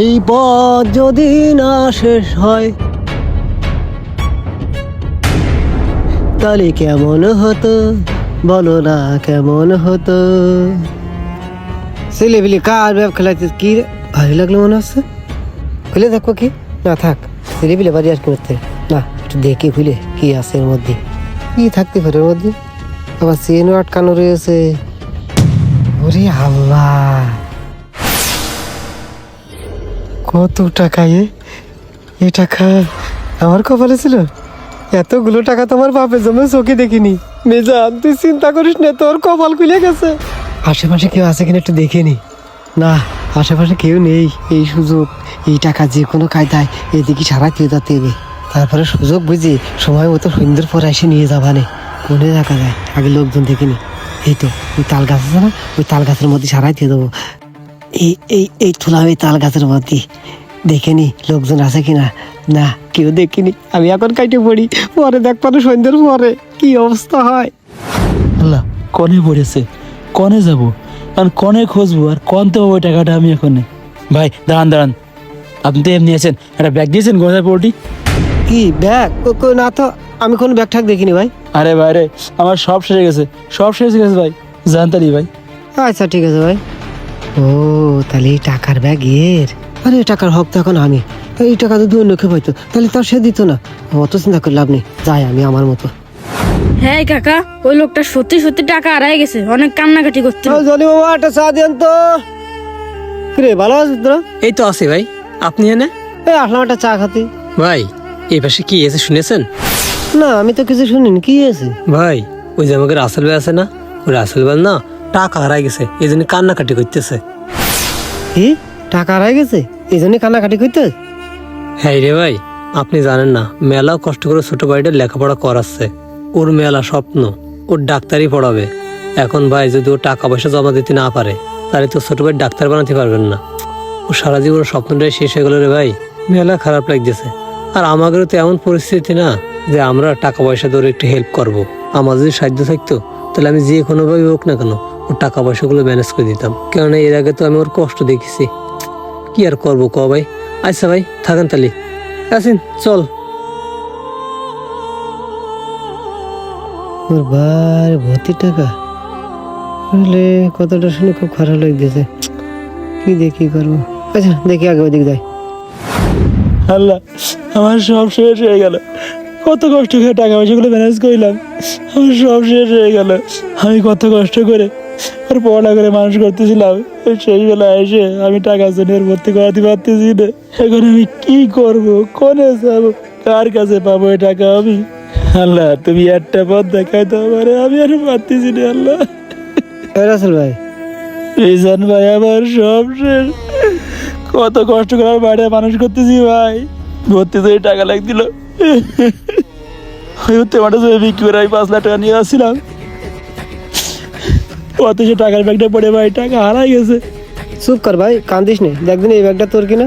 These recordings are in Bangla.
এই পথ যদি না শেষ হয়, তাহলে কেমন হতো? বলো না, কেমন হতো? ছেলেপিলি কার ব্যাপ খেলাতে কি রে? ভালো লাগল মনে হচ্ছে? খুলে দেখব কি? না, থাক ছেলেপিলে বাড়ি আর করতে। না, একটু দেখি খুলে কি আছে এর মধ্যে। কি থাকতে পারে এর মধ্যে? আবার চেনও আটকানো রয়েছে। ওরে আল্লাহ! কত টাকা এ? এ টাকা আমার কপালে ছিল। এতগুলো টাকা তোমার বাপের জমে চোখে দেখিনি। মেজান তুই চিন্তা করিস না, তোর কপাল খুলে গেছে। আশেপাশে কেউ আছে কিনা একটু দেখে নি। না, আশেপাশে কেউ নেই। এই সুযোগ, এই টাকা যে কোনো কায়দায় এদিকে সারা কেউ যেতে হবে। তারপরে সুযোগ বুঝি সময় মতো সুন্দর পরে এসে নিয়ে যাবানে। কোনে রাখা যায়, আগে লোকজন দেখিনি এই তো, ওই তাল গাছ আছে না? ওই তাল গাছের মধ্যে সারাই দিয়ে দেবো। এই এই এই এই তাল গাছের মধ্যে। দেখেনি লোকজন আছে কিনা? না কেউ দেখিনি। আমি এখন কাইটে পড়ি। পরে দেখ পারে সন্ধ্যের পরে। কি অবস্থা হয়? আল্লাহ কনে পড়েছে। কনে যাব? কারণ কনে খুঁজবো আর কন তো ওই টাকাটা আমি এখন। ভাই দাঁড়ান দাঁড়ান। আপনি তো এমনি আছেন। একটা ব্যাগ দিয়েছেন গোজার পোল্ট্রি কি ব্যাগ? না তো আমি কোনো ব্যাগ ঠাক দেখিনি ভাই। আরে ভাই রে আমার সব শেষ হয়ে গেছে। সব শেষ হয়ে গেছে ভাই। জানতারি ভাই। আচ্ছা ঠিক আছে ভাই। ও তাহলে এই টাকার ব্যাগ এর? আরে টাকার হক তো এখন আমি। এই টাকা যদি অন্য কেউ পাইতো তাহলে তার সে দিত না। অত চিন্তা করে লাভ নেই যাই আমি আমার মতো। হ্যাঁ কাকা ওই লোকটা সত্যি সত্যি টাকা হারাই গেছে অনেক কান্নাকাটি করতে জনি বাবা একটা চা দেন তো। কিরে ভালো আছিস তোরা? এই তো আছে ভাই আপনি এনে? এই আসলাম একটা চা খাতে। ভাই এই পাশে কি এসে শুনেছেন? না আমি তো কিছু শুনিনি কি আছে ভাই ওই যে আমাকে রাসেল ভাই আছে না? ওই রাসেল ভাই না টাকা হারাই গেছে এই জন্য কান্নাকাটি করতেছে। কি টাকা হারাই গেছে? এই জন্য কান্নাকাটি করতে? হ্যাঁ রে ভাই আপনি জানেন না মেলা কষ্ট করে ছোট ভাইটা লেখাপড়া করাচ্ছে। ওর মেলা স্বপ্ন ওর ডাক্তারি পড়াবে। এখন ভাই যদি ও টাকা পয়সা জমা দিতে না পারে তাহলে তো ছোট ভাই ডাক্তার বানাতে পারবেন না। ও সারা জীবনের স্বপ্নটাই শেষ হয়ে গেল রে ভাই মেলা খারাপ লাগতেছে। আর আমাদেরও তো এমন পরিস্থিতি না যে আমরা টাকা পয়সা ধরে একটু হেল্প করব। আমার যদি সাহায্য থাকতো তাহলে আমি যে কোনোভাবে হোক না কেন ওর টাকা পয়সাগুলো ম্যানেজ করে দিতাম। কেননা এর আগে তো আমি ওর কষ্ট দেখেছি। কি আর করব ক ভাই? আচ্ছা ভাই থাকেন তাহলে। আসিন চল। ওর বার ভর্তি টাকা? আসলে কতটা শুনে খুব খারাপ লাগতেছে। কি দেখি করব? আচ্ছা দেখি আগে ওইদিক যাই। আল্লাহ আমার সব শেষ হয়ে গেল। কত কষ্ট করে টাকা পয়সাগুলো ম্যানেজ করলাম। আমার সব শেষ হয়ে গেল। আমি কত কষ্ট করে আর পড়া করে মানুষ করতেছিলাম এই শেষ বেলা এসে আমি টাকা জন্য ওর ভর্তি করাতে পারতেছি না। এখন আমি কি করব কোনে যাব কার কাছে পাবো এই টাকা আমি? আল্লাহ তুমি একটা পথ দেখাই তো আমারে আমি আর পারতেছি না আল্লাহ। রাসেল ভাই। রিজান ভাই আমার সব শেষ। কত কষ্ট করে আমার বাড়িতে মানুষ করতেছি ভাই। ভর্তি তো টাকা লাগছিল। ওই টমেটো জমি বিক্রি করে আমি পাঁচ লাখ টাকা নিয়ে আসছিলাম। অথচ টাকার ব্যাগটা পড়ে ভাই টাকা হারাই গেছে। চুপ কর ভাই কান্দিস নে। দেখদিন এই ব্যাগটা তোর কিনা।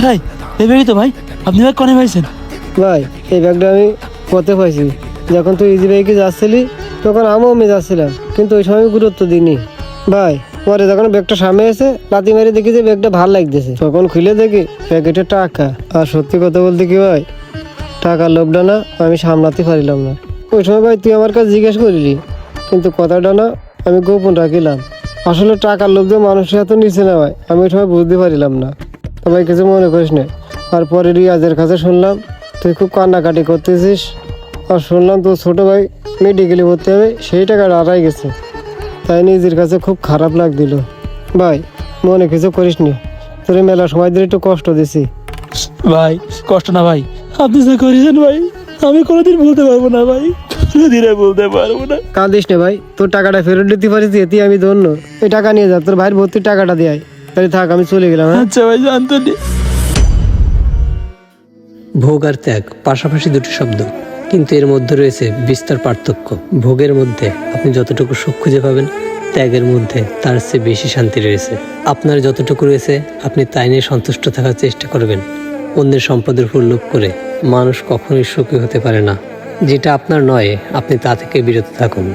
হাই এই ব্যাগই তো ভাই আপনি ব্যাগ কনে পাইছেন? ভাই এই ব্যাগটা আমি পথে পাইছি। যখন তুই ইজি বাইকে যাচ্ছিলি তখন আমিও আমি যাচ্ছিলাম কিন্তু ওই সময় গুরুত্ব দিইনি। ভাই পরে যখন ব্যাগটা সামনে এসে লাতি মেরে দেখি যে ব্যাগটা ভালো লাগতেছে। তখন খুলে দেখি প্যাকেটে টাকা। আর সত্যি কথা বলতে কি ভাই টাকার লোভটা না আমি সামলাতে পারিলাম না। ওই সময় ভাই তুই আমার কাছে জিজ্ঞেস করিলি কিন্তু কথাটা না আমি গোপন রাখিলাম। আসলে টাকার লোভ দিয়ে মানুষের এত নিচে না ভাই আমি ওই সময় বুঝতে পারিলাম না। তবে কিছু মনে করিস না, আর পরে রিয়াজের কাছে শুনলাম, তুই খুব কান্নাকাটি করতেছিস। আর শুনলাম তোর ছোটো ভাই মেডিকেলে ভর্তি হবে, সেই টাকাটা হারাই গেছে। তাই নিজের কাছে খুব খারাপ লাগছিল। ভাই, মনে কিছু করিস নি, তোর মেলা সময় ধরে একটু কষ্ট দিছি। ভাই, কষ্ট না ভাই, আপনি যা করেছেন ভাই, আমি কোনোদিন বলতে পারব না ভাই। কোনোদিনে বলতে পারব না। কাঁদিস না ভাই তোর টাকাটা ফেরত দিতে পারিস এতে আমি ধন্য। এই টাকা নিয়ে যা তোর ভাইয়ের ভর্তির টাকাটা দেয় তাহলে থাক আমি চলে গেলাম হ্যাঁ? আচ্ছা ভাই জানতো ভোগ আর ত্যাগ পাশাপাশি দুটি শব্দ। কিন্তু এর মধ্যে রয়েছে বিস্তর পার্থক্য। ভোগের মধ্যে আপনি যতটুকু সুখ খুঁজে পাবেন ত্যাগের মধ্যে তার চেয়ে বেশি শান্তি রয়েছে। আপনার যতটুকু রয়েছে আপনি তাই নিয়ে সন্তুষ্ট থাকার চেষ্টা করবেন। অন্যের সম্পদের উপর লোভ করে মানুষ কখনোই সুখী হতে পারে না। যেটা আপনার নয় আপনি তা থেকে বিরত থাকুন।